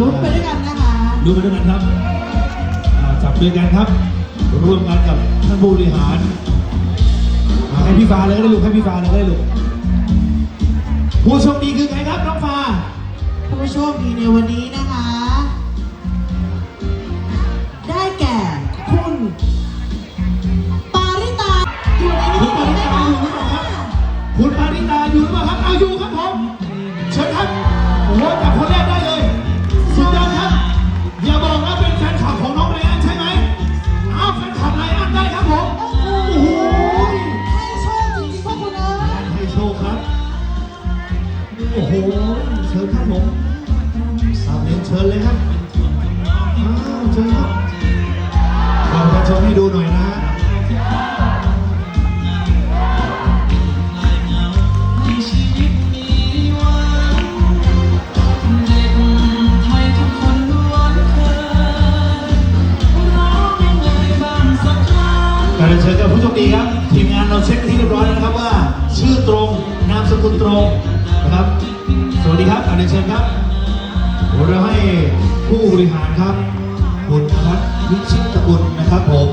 ลุ้นไปด้วยกันนะคะดูไปด้วยกันครับอ่าจับด้วยกันครับ ร่วมกันกับท่านผู้บริหารอ่าให้พี่ฟ้าเลยก็ได้ลูกให้พี่ฟ้าเลยก็ได้ลูกผู้โชคดีคือใครครับน้องฟ้าผู้โชคดีในวันนี้นะคะ ได้แก่คุณปาริตาอยู่ในคุนี้ณไหปามริคะตาอยู่หรือเปล่าครับคุณปาริตาอยู่หรือเปล่าครับเอาอยู่ครับผมเชิญครับ โชครับ โอ้โห เชิญครับผมสามเรียนเชิญเลยครับอ้าวเชิญครับเราจะชมให้ดูหน่อยนะฮะการเรียนเชิญกับผู้โชคดีครับ ทีมงานเราเช็ค นามสกุลตรงนะครับ สวัสดีครับการเรียนเชิญครับเราให้ผู้บริหารครับคุณพัฒน์วิชิตตกุลนะครับผม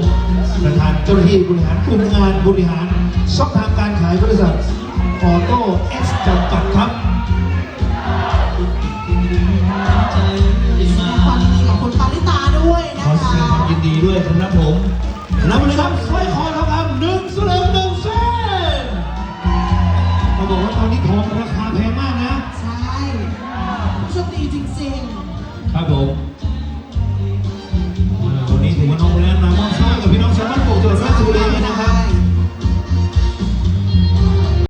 ประธานเจ้าหน้าที่บริหารกลุ่มงานบริหารช่องทางการขายบริษัทออโต้เอ็กซ์จำกัดครับความยินดีกับคุณปาริตาด้วยขอนะแสดคะงความยินดีด้วยครับผมรับไปเลยครับสร้อยคอทองคำหนึ่งสลึงหนึ่งเส้นเขาบอกว่า ต